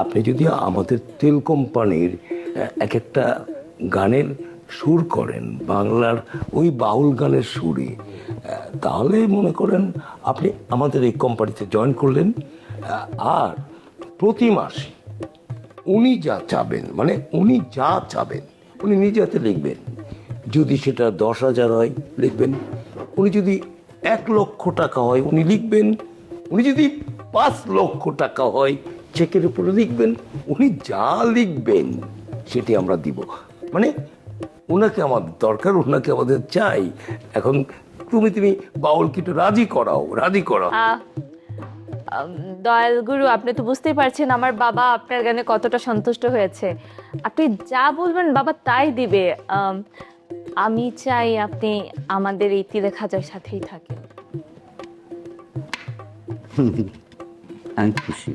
আপনি যদি আমাদের তেল কোম্পানির এক একটা গানের সুর করেন, বাংলার ওই বাউল গানের সুরে তাহলে মনে করেন আপনি আমাদের এই কোম্পানিতে জয়েন করলেন আর প্রতি মাসে উনি যা চাবেন মানে উনি যা চাবেন, উনি নিজে হাতে লিখবেন। যদি সেটা দশ হাজার হয়, লিখবেন। উনি যদি এক লক্ষ টাকা হয়, উনি লিখবেন। উনি যদি পাঁচ লক্ষ টাকা হয় চেকের উপরে লিখবেন উনি যা লিখবেন সেটি আমরা দিব। মানে ওনাকে আমাদের দরকার ওনাকে আমাদের চাই। এখন তুমি তুমি বাউল কিটু রাজি করাও রাজি করাও। দয়াল গুরু আপনি তো বুঝতেই পারছেন আমার বাবা আপনার গানে কতটা সন্তুষ্ট হয়েছে। আপনি যা বলবেন বাবা তাই দিবে। আম, আমি চাই আপনি আমাদের এই তিলে খাজার সাথেই থাকেন। আমি খুশি।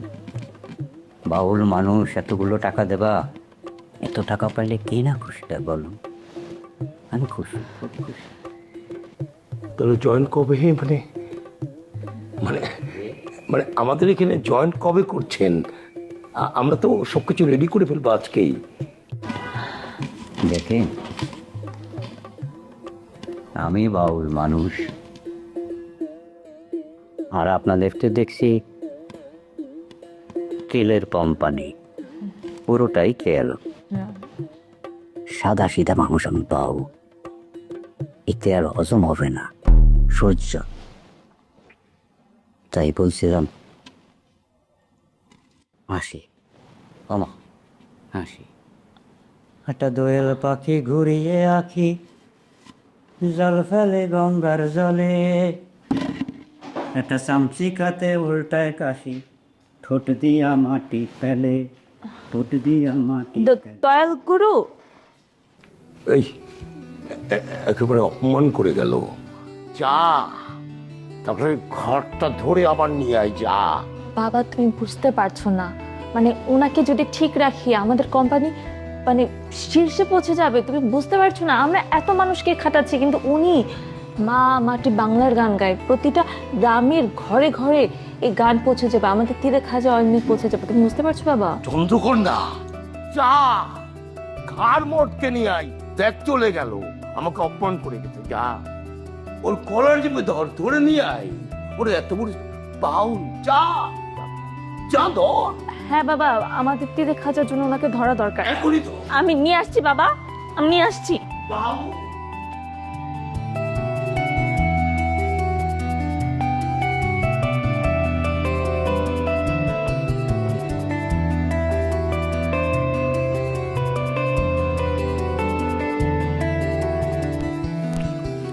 বাউল মানুষ এতগুলো টাকা দেবা? এত টাকা পাইলে কে না খুশি হয় বলো? আমি খুশি। খুব খুশি তাহলে জয়েন কবে মানে মানে মানে আমাদের এখানে জয়েন কবে করছেন? আমরা তো সব কিছু রেডি করে ফেলব আজকেই। দেখেন আমি বাউল মানুষ। আর আপনাদেরকে দেখছি তেলের কোম্পানি। পুরোটাই তেল সাদা সিধা মানুষ আমি পাও। এতে আর হজম হবে না। সহ্য। তাই বলছিলাম, হাসি আমা হাসি। একটা দোয়েল পাখি ঘুরিয়ে আঁকি, জল ফেলে গঙ্গার জলে। একটা চামচি চামচিকাতে উল্টায় কাশি। ঠোঁট দিয়া মাটি ফেলে ঠোঁট দিয়া মাটি। দয়াল গুরু এই একেবারে অপমান করে গেল। যা তারপরে ঘরটা ধরে আবার নিয়ে আয় যা। বাবা তুমি বুঝতে পারছ না। মানে ওনাকে যদি ঠিক রাখি আমাদের কোম্পানি মানে শীর্ষে পৌঁছে যাবে তুমি বুঝতে পারছ না। আমরা এত মানুষকে খাটাচ্ছি কিন্তু উনি মা মাটি বাংলার গান গায়। প্রতিটা গ্রামের ঘরে ঘরে এই গান পৌঁছে যাবে আমাদের তীরে খাজা অমনি পৌঁছে যাবে। তুমি বুঝতে পারছ বাবা? চন্দ্রকন্যা যা! ঘাড় মোটকে নিয়ে আয় দেখ চলে গেল। আমাকে অপমান করে গেছে যা। ওর কলার চেপে ধর ধরে নিয়ে আয়। ওরে এত বড় বাউল যা! যা ধর। হ্যাঁ বাবা আমাদের তীরে খাজার জন্য ওনাকে ধরা দরকার। এখনই তো আমি নিয়ে আসছি বাবা। আমি নিয়ে আসছি। বাউল?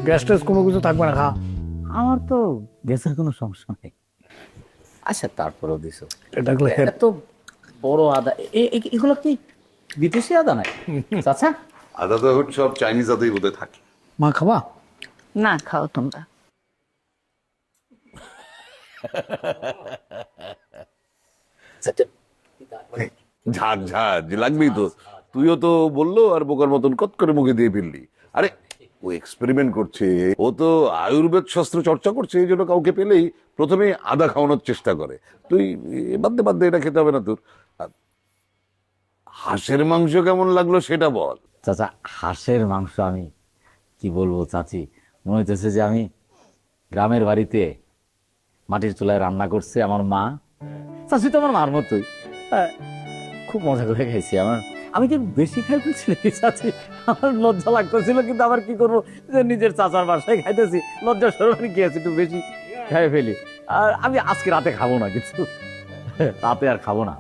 গ্যাস ট্যাস কোনো কিছু থাকবে না খা। আমার তো গ্যাসের কোনো সমস্যা নেই। আচ্ছা তারপরেও দিছো। এটা এত বড় আদা এগুলো কি বিদেশি আদা নাই আচ্ছা আদা তো সব চাইনিজ আদাই বোধহয় থাকে। মা খাবা? না খাও তোমরা। ঝাঁঝ ঝাঁঝ লাগবেই তো। তুইও তো বলল আর বোকার মতন কত করে মুখে দিয়ে ফেললি। আরে ও এক্সপেরিমেন্ট করছে ও তো আয়ুর্বেদ শাস্ত্র চর্চা করছে এই জন্য কাউকে পেলেই প্রথমে আদা খাওয়ানোর চেষ্টা করে। তুই এ, বাদ দে এটা খেতে হবে না তোর। হাঁসের মাংস কেমন লাগল সেটা বল। চাচা হাঁসের মাংস আমি কি বলব চাচি? মনে হইতেছে যে আমি গ্রামের বাড়িতে মাটির চুলায় রান্না করছে আমার মা। চাচি তো আমার মার মতোই। খুব মজা করে খাইছি আমার আমি কি বেশি খাই বলছি নাকি চাচি? আমার লজ্জা লাগতেছিল কিন্তু আবার কি করব? যে নিজের চাচার বাসায় খাইতেছি লজ্জা সরবানি কি আছে একটু বেশি খাই ফেলি। আর আমি আজকে রাতে খাব না কিছু রাতে আর খাব না।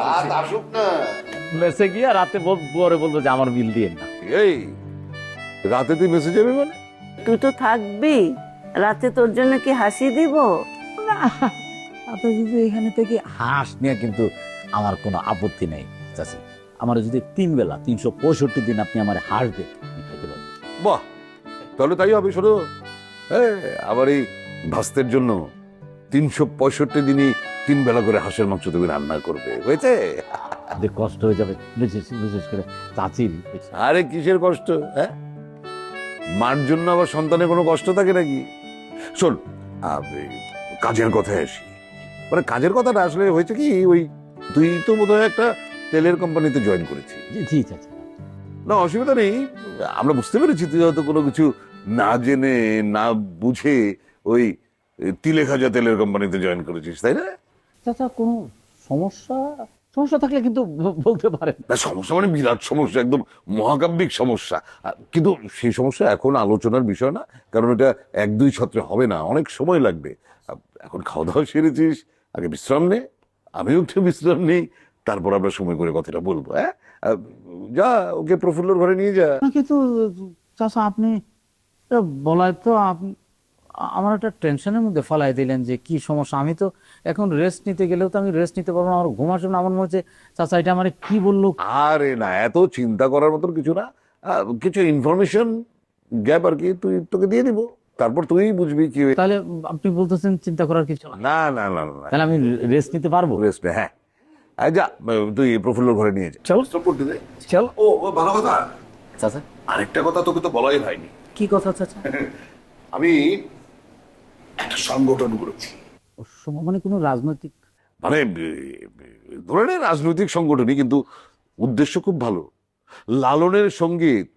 রাত আসুক না। মেসে গিয়ে রাতে পরে বলব যে আমার বিল দিয়ে না। এই রাতে তুই মেসেজ যাবি মানে? তুই তো থাকবি। রাতে তোর জন্য কি হাসি দিব? আপনি যদি এখানে থেকে হাঁস নিয়ে কিন্তু আমার কোনো আপত্তি নেই চাচি। আমার যদি তিন বেলা তিনশো পঁয়ষট্টি দিন আপনি আমার দিয়ে খাইতে পারব। বাহ তাহলে তাই হবে শোনো। হ্যাঁ আবার এই ভাস্তের জন্য তিনশো পঁয়ষট্টি দিনই তিন বেলা করে হাঁসের মাংস তুমি রান্না করবে হয়েছে? যে কষ্ট হয়ে যাবে বিশেষ বিশেষ করে চাচির। আরে কিসের কষ্ট হ্যাঁ? মার জন্য আবার সন্তানের কোনো কষ্ট থাকে নাকি? শোন কাজের কথায় আসি। মানে কাজের কথাটা আসলে হয়েছে কি ওই তুই তো বোধহয় একটা তেলের কোম্পানিতে জয়েন জি জি চাচা না অসুবিধা নেই। আমরা বুঝতে পেরেছি তুই হয়তো কোনো কিছু না জেনে না বুঝে ওই তিলে খাজা তেলের কোম্পানিতে জয়েন করেছিস তাই না? চাচা কোনো সমস্যা? সমস্যা থাকলে কিন্তু বলতে পারেন। না সমস্যা মানে বিরাট সমস্যা একদম মহাকাব্যিক সমস্যা। কিন্তু সেই সমস্যা এখন আলোচনার বিষয় না কারণ এটা এক দুই ছত্রে হবে না অনেক সময় লাগবে। এখন খাওয়া দাওয়া সেরেছিস আগে বিশ্রাম নে আমিও একটু বিশ্রাম নেই তারপর আমরা সময় করে কথাটা বলব হ্যাঁ? যা ওকে প্রফুল্লর ঘরে নিয়ে যা। কিন্তু চাচা আপনি বলায় তো আপনি আমার একটা টেনশনের মধ্যে ফলাই দিলেন যে কি সমস্যা। আমি তো এখন রেস্ট নিতে গেলেও তো আমি রেস্ট নিতে পারব না আমার ঘুমার জন্য আমার মনে হচ্ছে চাচা এটা আমার কি বলল? আরে না এত চিন্তা করার মতন কিছু না। কিছু ইনফরমেশন গ্যাপ আর কি তুই তোকে দিয়ে দিব। তারপর তুই বুঝবি কি তাহলে আপনি বলতেছেন চিন্তা করার কিছু না না না না না। তাহলে আমি রেস্ট নিতে পারব? রেস্ট হ্যাঁ। যা তুই প্রফুল্লর ঘরে নিয়ে যা। চল। করতে দে। চল। ও ও, ভালো কথা। চাচা। আরেকটা কথা তোকে তো বলাই হয়নি। কি কথা চাচা? আমি একটা সংগঠন করেছি। মানে কোনো রাজনৈতিক? মানে ধরে নে রাজনৈতিক সংগঠনই কিন্তু উদ্দেশ্য খুব ভালো। লালনের সংগীত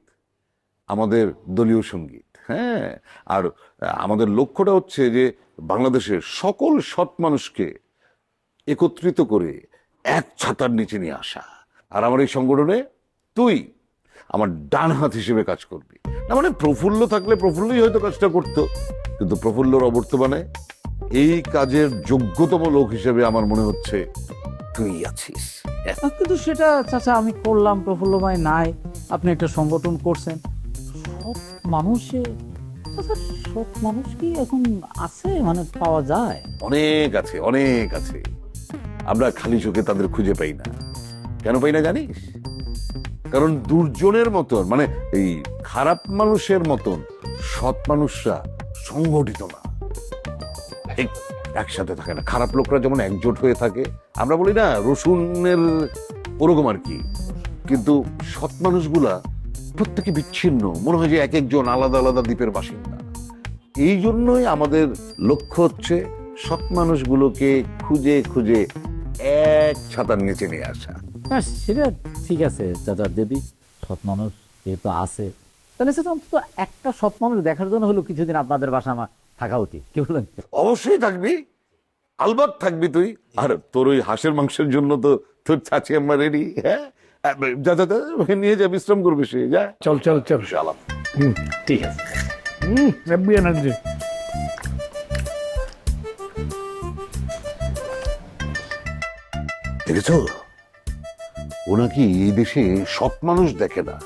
আমাদের দলীয় সংগীত হ্যাঁ? আর আমাদের লক্ষ্যটা হচ্ছে যে বাংলাদেশের সকল সৎ মানুষকে একত্রিত করে এক ছাতার নিচে নিয়ে আসা। আর আমার এই সংগঠনে তুই আমার ডান হাত হিসেবে কাজ করবি। না মানে প্রফুল্ল থাকলে প্রফুল্লই হয়তো কাজটা করতো কিন্তু প্রফুল্লর অবর্তমানে এই কাজের যোগ্যতম লোক হিসেবে আমার মনে হচ্ছে তুই আছিস। কিন্তু সেটা চাচা আমি করলাম প্রফুল্ল ভাই নাই আপনি একটা সংগঠন করছেন। সব মানুষে সব মানুষ কি এখন আছে? মানে পাওয়া যায়? অনেক আছে অনেক আছে। আমরা খালি চোখে তাদের খুঁজে পাই না। কেন পাই না জানিস? কারণ দুর্জনের মতন মানে এই খারাপ মানুষের মতন সৎ মানুষরা সংগঠিত না। একসাথে থাকে না। খারাপ লোকরা যেমন একজোট হয়ে থাকে, আমরা বলি না রসুনের ওরকম আর কি। কিন্তু সৎ মানুষগুলা প্রত্যেকে বিচ্ছিন্ন, মনে হয় যে এক একজন আলাদা আলাদা দ্বীপের বাসিন্দা। এই জন্যই আমাদের লক্ষ্য হচ্ছে সৎ মানুষগুলোকে খুঁজে খুঁজে এক ছাতার নিচে নিয়ে আসা। হ্যাঁ সেটা ঠিক আছে চাচা যদি সৎ মানুষ যেহেতু আছে তাহলে সেটা অন্তত একটা সৎ মানুষ দেখার জন্য হলো কিছুদিন আপনাদের বাসা আমার থাকা উচিত। কি বলেন? অবশ্যই থাকবি। আলবাত থাকবি তুই। আর তোর ওই হাঁসের মাংসের জন্য তো তোর চাচি আমার রেডি হ্যাঁ? যা যা নিয়ে যা বিশ্রাম করবে সে যা। চল চল চল। চালাম হুম ঠিক আছে। হুম এনার্জি দেখেছ? ও নাকি এই দেশে সৎ মানুষ দেখে না?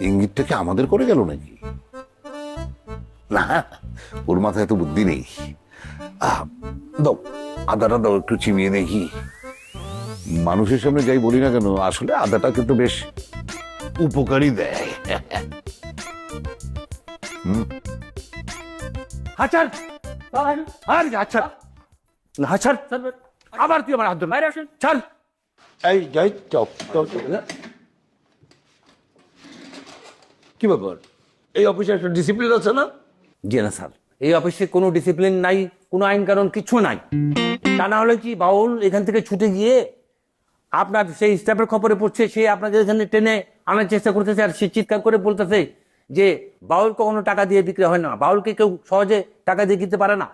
ইঙ্গিতটা কি আমাদের করে গেল নাকি? না ওর মাথায় এত বুদ্ধি নেই। আহ, দাও আদাটা দাও একটু চিমিয়ে দেখি। মানুষের সামনে যাই বলি না কেন আসলে আদাটা কিন্তু বেশ উপকারী দেয়। হাচার আর হাচার। হাচার। আবার তুই আমার হাত ধর বাইরে আসেন। চল। এই যাই চপ চপ কি ব্যাপার? এই অফিসে একটা ডিসিপ্লিন আছে না? জি না স্যার। এই অফিসে কোনো ডিসিপ্লিন নাই কোনো আইন কারণ কিছু নাই। তা না হলে কি বাউল এখান থেকে ছুটে গিয়ে আপনার সেই স্টাফের খবরে পড়ছে সে আপনাদের এখানে টেনে আনার চেষ্টা করতেছে আর সে চিৎকার করে বলতেছে যে বাউল কখনো টাকা দিয়ে বিক্রি হয় না। বাউলকে কেউ সহজে টাকা দিয়ে কিনতে পারে না।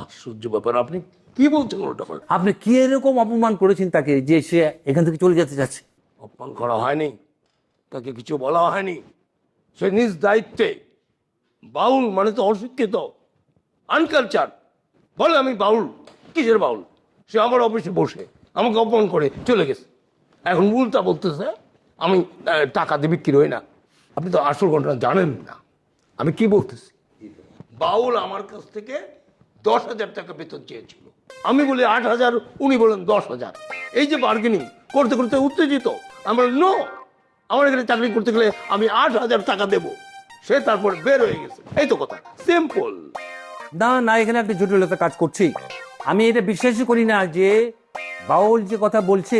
আশ্চর্য ব্যাপার। আপনি কি বলছেন ওটা? আপনি কি এরকম অপমান করেছেন তাকে যে সে এখান থেকে চলে যেতে চাচ্ছে? অপমান করা হয়নি। তাকে কিছু বলা হয়নি। সে নিজ দায়িত্বে বাউল মানে তো অশিক্ষিত আনকালচার বলে আমি বাউল কিসের বাউল? সে আমার অফিসে বসে আমাকে অপমান করে চলে গেছে। এখন উল্টা বলতেছে আমি টাকা দিয়ে বিক্রি হই না। আপনি তো আসল ঘটনা জানেন না। আমি কি বলতেছি? বাউল আমার কাছ থেকে দশ হাজার টাকা বেতন চেয়েছিল। আমি বলি আট হাজার উনি বলেন দশ হাজার। এই যে বার্গেনিং করতে করতে উত্তেজিত আমরা নো আমার এখানে চাকরি করতে গেলে আমি আট হাজার টাকা দেব। সে তারপর বের হয়ে গেছে। এই তো কথা সিম্পল না না এখানে একটা জটিলতা কাজ করছি। আমি এটা বিশ্বাসই করি না যে বাউল যে কথা বলছে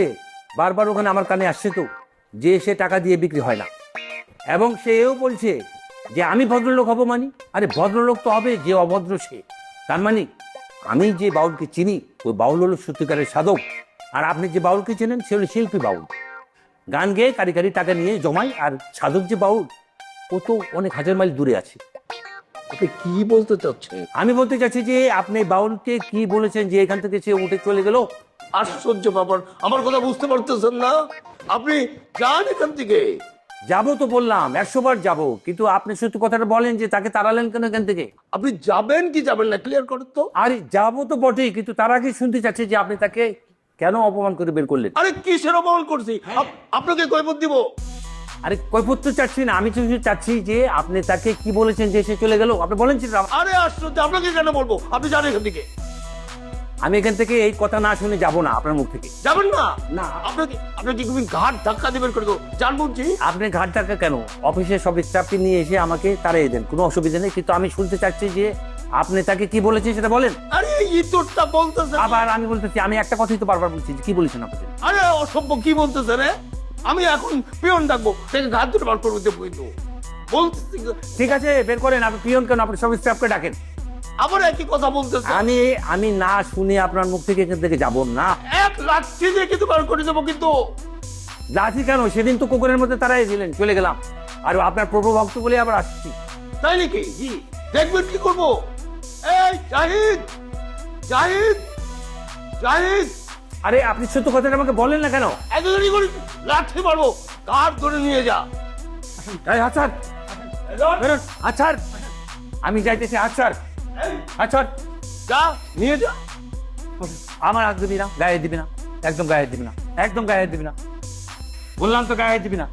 বারবার ওখানে আমার কানে আসছে তো যে সে টাকা দিয়ে বিক্রি হয় না। এবং সে এও বলছে যে আমি ভদ্রলোক হব মানি? আরে ভদ্রলোক তো হবে যে অভদ্র সে। তার মানে আমি যে বাউলকে চিনি ওই বাউল হলো সত্যিকারের সাধক। আর আপনি যে বাউলকে চেনেন সে হলো শিল্পী বাউল। গান গেয়ে কারি কারি টাকা নিয়ে জমায় আর সাধক যে বাউল ও তো অনেক হাজার মাইল দূরে আছে। আপনি কি বলতে চাচ্ছেন? আমি বলতে চাচ্ছি যে আপনি বাউলকে কি বলেছেন যে এখান থেকে সে উঠে চলে গেল? আশ্চর্য ব্যাপার আমার কথা বুঝতে পারতেছেন না? আপনি যান এখান থেকে। যাব তো বললাম একশো বার যাব। কিন্তু আপনি শুধু কথাটা বলেন যে তাকে তাড়ালেন কেন এখান থেকে? আপনি যাবেন কি যাবেন না? ক্লিয়ার করেন তো। আরে যাব তো বটেই কিন্তু তার আগে শুনতে চাচ্ছে যে আপনি তাকে কেন অপমান করে বের করলেন? আরে কিসের অপমান করছি? আপ- আপনাকে কৈফত দিব। আরে কৈপত্য চাচ্ছি না আমি শুধু চাচ্ছি যে আপনি তাকে কি বলেছেন যে সে চলে গেল? আপনি বলেন সেটা। আরে আশ্চর্য আপনাকে কেন বলব? আপনি যান এখান থেকে। আমি এখান থেকে এই কথা না শুনে যাব না আপনার মুখ থেকে। যাবেন না? না। আপনাকে আপনাকে তুমি ঘাট ধাক্কা দেবেন করে দেবো জান বলছি আপনি ঘাট ধাক্কা কেন? অফিসের সব স্টাফকে নিয়ে এসে আমাকে তাড়িয়ে দেন। কোনো অসুবিধা নেই কিন্তু আমি শুনতে চাচ্ছি যে আপনি তাকে কি বলেছেন সেটা বলেন। আরে ইতরটা বলতেছে। আবার আমি বলতেছি আমি একটা কথাই তো বারবার বলছি কি বলেছেন আপনি? আরে অসভ্য কি বলতেছে রে? আমি এখন পিয়ন ডাকবো থেকে ঘাট ধরে বার করব দেবো ঠিক আছে বের করেন আপনি পিয়ন কেন? আপনি সব স্টাফকে ডাকেন। আবার একই কথা বলতেছে। আমি আমি না শুনে আপনার মুখ থেকে এখান থেকে যাব না। এক লাঠি দিয়ে কিন্তু বার করে দেবো কিন্তু। লাঠি কেন? সেদিন তো কুকুরের মধ্যে তারাই দিলেন চলে গেলাম। আর আপনার প্রভু ভক্ত বলে আবার আসছি। তাই নাকি? জি দেখবেন কি করব? এই জাহিদ! জাহিদ! জাহিদ! আরে আপনি সত্য কথাটা আমাকে বলেন না কেন? এতদিনই করে লাঠি মারবো। কার ধরে নিয়ে যা? আচার বেরোন আমি যাইতেছি আচার আচার যা, নিয়ে যা। আমার হাত দিবি না, গায়ে দিবি না, একদম গায়ে দিবি না, একদম গায়ে দিবি না। বললাম তো গায়ে দিবি না।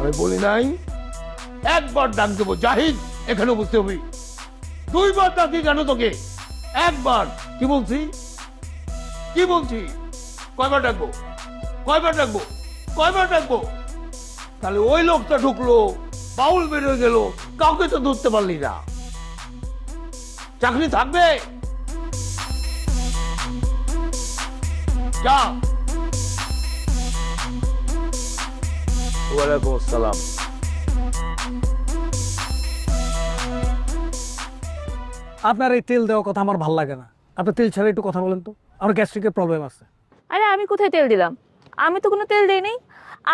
আমি বলি নাই, একবার ডাক দেবো জাহিদ এখানে বুঝতে হবে। দুইবার ডাকি কেন তোকে? একবার, কি বলছি? কি বলছি? কয়বার ডাকবো? কয়বার ডাকবো? কয়বার ডাকবো? তাহলে ওই লোকটা ঢুকলো বাউল বেরোয় গেল কাউকে তো ধরতে পারলি না। চাকরি থাকবে? যা। ওয়ালাইকুম আসসালাম। আপনার এই তেল দেওয়ার কথা আমার ভালো লাগে না। আপনি তেল ছাড়া একটু কথা বলেন তো। আমার গ্যাস্ট্রিকের প্রবলেম আছে। আরে আমি কোথায় তেল দিলাম? আমি তো কোনো তেল দিই নেই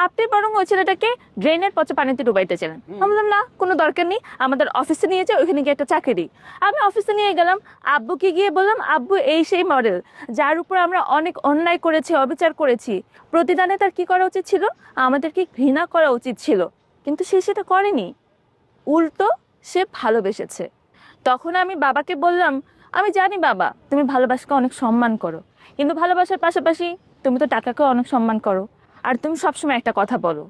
আপনি বরং ওই ছেলেটাকে ড্রেনের পচে পানিতে ডুবাইতেছিলেন আমি বললাম না কোনো দরকার নেই। আমাদের অফিসে নিয়ে যাও ওইখানে গিয়ে একটা চাকরি দিই। আমি অফিসে নিয়ে গেলাম। আব্বুকে গিয়ে বললাম আব্বু এই সেই মডেল যার উপর আমরা অনেক অন্যায় করেছি অবিচার করেছি। প্রতিদানে তার কি করা উচিত ছিল? আমাদেরকে ঘৃণা করা উচিত ছিল। কিন্তু সে সেটা করেনি। উল্টো সে ভালোবেসেছে। তখন আমি বাবাকে বললাম আমি জানি বাবা, তুমি ভালোবাসাকে অনেক সম্মান করো। কিন্তু ভালোবাসার পাশাপাশি তুমি তো টাকাকে অনেক সম্মান করো। আর তুমি সবসময় একটা কথা বলো,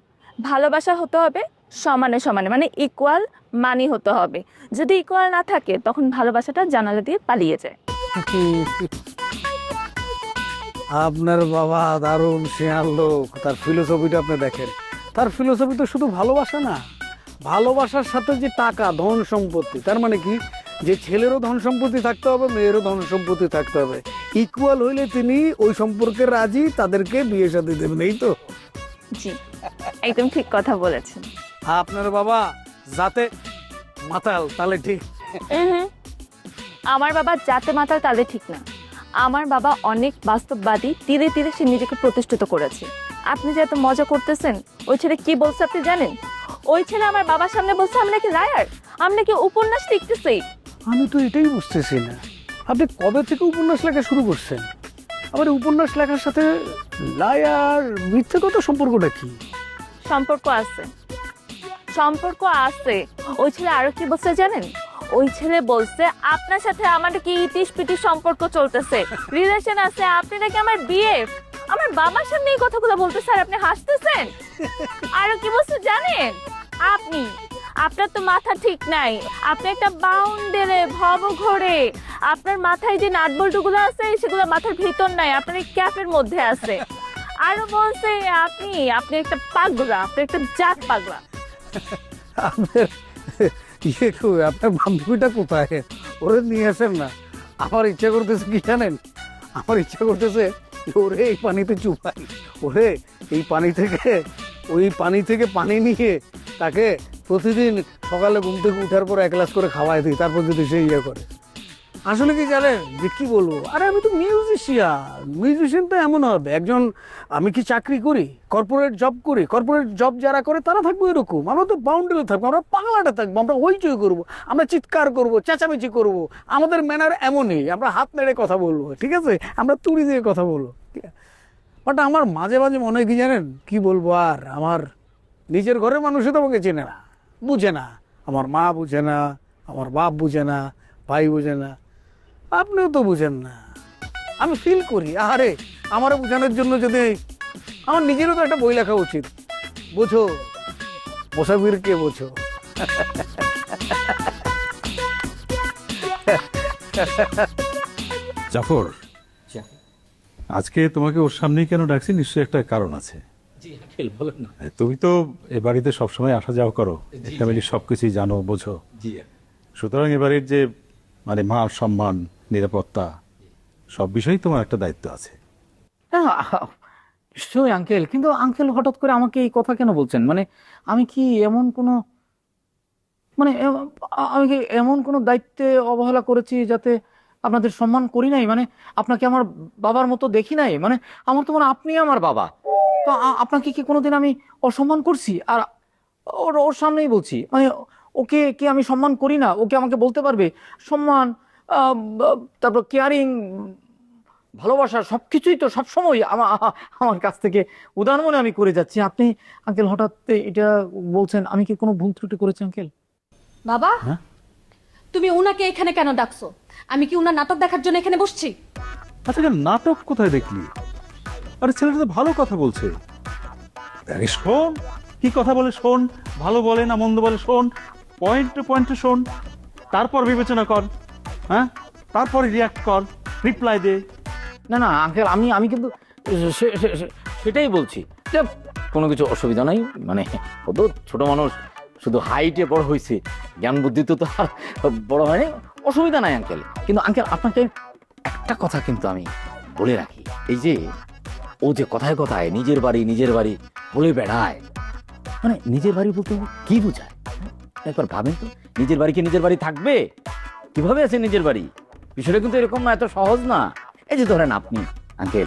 ভালোবাসা হতে হবে সমানে সমানে মানে ইকুয়াল মানি হতে হবে। যদি ইকুয়াল না থাকে, তখন ভালোবাসাটা জানালা দিয়ে পালিয়ে যায়। আপনার বাবা দারুণ শেয়ার লোক, তার ফিলোসফিটা আপনি দেখেন। তার ফিলোসফি তো শুধু ভালোবাসা না, ভালোবাসার সাথে যে টাকা, ধন সম্পত্তি, তার মানে কি? যে ছেলেরও ধন সম্পত্তি থাকতে হবে মেয়েরও ধন সম্পত্তি থাকতে হবে। ইকুয়াল হইলে তিনি ওই সম্পর্কে রাজি তাদেরকে বিয়ে সাথে দেবেন এই তো? জি একদম ঠিক কথা বলেছেন। আপনার বাবা যাতে মাতাল তাহলে ঠিক। আমার বাবা যাতে মাতাল তাহলে ঠিক না। আমার বাবা অনেক বাস্তববাদী তীরে তীরে সে নিজেকে প্রতিষ্ঠিত করেছে। আপনি যে এত মজা করতেছেন ওই ছেলে কি বলছে আপনি জানেন? ওই ছেলে আমার বাবার সামনে বলছে আমি নাকি লায়ার আমি নাকি উপন্যাস লিখতেছি। আমি তো এটাই বুঝতেছি না। আপনি কবে থেকে উপন্যাস লেখা শুরু করছেন? আবার উপন্যাস লেখার সাথে লায়ার মিথ্যে কথা সম্পর্কটা কি? সম্পর্ক আছে। সম্পর্ক আছে। ওই ছেলে আরও কি বলছে জানেন? ওই ছেলে বলছে, আপনার সাথে আমার কি ইটিস পিটিস সম্পর্ক চলতেছে। রিলেশন আছে, আপনি নাকি আমার বিয়ে। আমার বাবার সামনে এই কথাগুলো বলতে স্যার আপনি হাসতেছেন? আরও কি বলছে জানেন? আপনি আপনার তো মাথা ঠিক নাই। আপনি একটা বাউন্ডেলে ভব ঘোরে আপনার মাথায় যে নাট বল্টুগুলো আছে সেগুলো মাথার ভিতর নাই আপনার এই ক্যাপের মধ্যে আছে। আরও বলছে আপনি আপনি একটা পাগলা আপনি একটা জাত পাগলা। আপনার ইয়ে কই, আপনার বান্ধবীটা কোথায়? ওরে নিয়ে আসেন না। আমার ইচ্ছা করতেছে কি জানেন? আমার ইচ্ছা করতেছে ওরে এই পানিতে চুপাই। ওরে এই পানি থেকে ওই পানি থেকে পানি নিয়ে তাকে প্রতিদিন সকালে ঘুম থেকে উঠার পর এক গ্লাস করে খাওয়াই দিই, তারপর যদি সে ইয়ে করে। আসলে কি জানেন? যে কি বলব? আরে আমি তো মিউজিশিয়ান মিউজিশিয়ান তো এমন হবে। একজন, আমি কি চাকরি করি? কর্পোরেট জব করি? কর্পোরেট জব যারা করে, তারা থাকব এরকম। আমরা তো বাউন্ডারি থাকব, আমরা পাগলাটা থাকব, আমরা হইচই করব, আমরা চিৎকার করব, চেঁচামেচি করব। আমাদের ম্যানার এমনই। আমরা হাত নেড়ে কথা বলব, ঠিক আছে? আমরা তুড়ি দিয়ে কথা বলব। বাট আমার মাঝে মাঝে মনে হয় কি জানেন? কি বলব আর? আমার নিজের ঘরের মানুষই তো আমাকে চেনে না। বুঝে না। আমার মা বুঝে না আমার বাপ বুঝে না ভাই বুঝে না। আপনিও তো বুঝেন না। আমি ফিল করি আরে আমারও বোঝানোর জন্য যদি আমার নিজেরও তো একটা বই লেখা উচিত। বোঝো মোসাফিরকে বোঝো। জাফর। আজকে তোমাকে ওর সামনেই কেন ডাকছি? নিশ্চয়ই একটা কারণ আছে। জি আঙ্কেল বলেন না। তুমি তো এ বাড়িতে সবসময় আসা যাওয়া করো। ফ্যামিলির সবকিছুই জানো বোঝো। জি। সুতরাং এবারের যে মানে মান সম্মান নিরাপত্তা সব বিষয়েই তোমার একটা দায়িত্ব আছে। না নিশ্চয়ই আঙ্কেল কিন্তু আঙ্কেল হঠাৎ করে আমাকে এই কথা কেন বলছেন? মানে আমি কি এমন কোনো মানে আমি কি এমন কোনো দায়িত্বে অবহেলা করেছি যাতে আপনাদের সম্মান করি নাই? মানে আপনাকে আমার বাবার মতো দেখি নাই? মানে আমার তো মনে হয় আপনি আমার বাবা। তো আপনাকে কি কোনোদিন আমি অসম্মান করছি? আর ওর ওর সামনেই বলছি। মানে ওকে কি আমি সম্মান করি না। ওকে আমাকে বলতে পারবে সম্মান তারপর কেয়ারিং ভালোবাসা সব কিছুই তো সবসময় আমার আমার কাছ থেকে উদাহরণ মনে আমি করে যাচ্ছি। আপনি আঙ্কেল হঠাৎ এটা বলছেন আমি কি কোনো ভুল ত্রুটি করেছি আঙ্কেল? বাবা! হ্যাঁ? তুমি উনাকে এখানে কেন ডাকছো? আমি কি উনার নাটক দেখার জন্য এখানে বসছি? আচ্ছা নাটক কোথায় দেখলি? আরে ছেলেটা তো ভালো কথা বলছে। আরে শোন। কি কথা বলে শোন? ভালো বলে না মন্দ বলে শোন? পয়েন্ট টু পয়েন্টে শোন। তারপর বিবেচনা কর হ্যাঁ? তারপরে রিয়াক্ট কর রিপ্লাই দে। না না আঙ্কেল আমি আমি কিন্তু সে- সে- সে- সেটাই বলছি যে কোনো কিছু অসুবিধা নাই। মানে ও তো ছোট মানুষ শুধু হাইটে বড় হয়েছে জ্ঞান বুদ্ধিতে তো আর বড় হয়নি। অসুবিধা নাই আঙ্কেল কিন্তু আঙ্কেল আপনাকে একটা কথা কিন্তু আমি বলে রাখি। এই যে ও যে কথায় কথায় নিজের বাড়ি নিজের বাড়ি বলে বেড়ায়। মানে নিজের বাড়ি বলতে কি বোঝায়? একবার ভাবেন তো, নিজের বাড়ি কি নিজের বাড়ি থাকবে? কীভাবে আছে নিজের বাড়ি? বিষয়টা কিন্তু এরকম না, এত সহজ না। এই যে ধরেন আপনি আঙ্কেল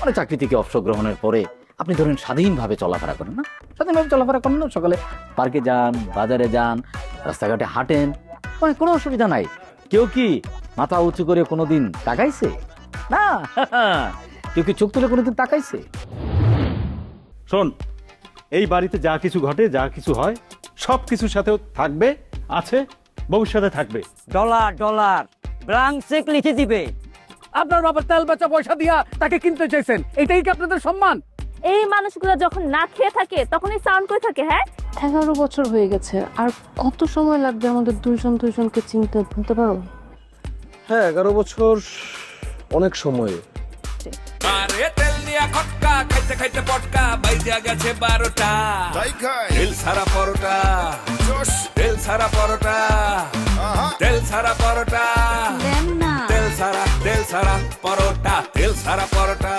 মানে চাকরি থেকে অবসর গ্রহণের পরে আপনি ধরেন স্বাধীনভাবে চলাফেরা করেন, না? স্বাধীনভাবে চলাফেরা করেন, না? সকালে পার্কে যান, বাজারে যান, রাস্তাঘাটে হাঁটেন মানে কোনো অসুবিধা নাই। কেউ কি মাথা উঁচু করে কোনোদিন তাকাইছে? না? কেউ কি চোখ তুলে কোনোদিন তাকাইছে? শোন এই বাড়িতে যা কিছু ঘটে যা কিছু হয় সব কিছুর সাথেও থাকবে আছে ভবিষ্যতে থাকবে। ডলার ডলার ব্লাঙ্ক চেক লিখে দিবে। আপনার বাবার তেল বেচা পয়সা দিয়া তাকে কিনতে চাইছেন এটাই কি আপনাদের সম্মান? এই মানুষগুলো যখন না খেয়ে থাকে তখন এই সাউন্ড করে থাকে হ্যাঁ? এগারো বছর হয়ে গেছে আর কত সময় লাগবে আমাদের দুইজন দুইজনকে চিনতে বলতে পারো? হ্যাঁ এগারো বছর অনেক সময়। আরে তেল দিয়া খটকা খাইতে খাইতে পটকা বাইজা গেছে বারোটা। তাই খাই তেল সারা পরোটা। তেল সারা পরোটা। তেল সারা পরোটা। তেল সারা তেল সারা পরোটা তেল সারা পরোটা।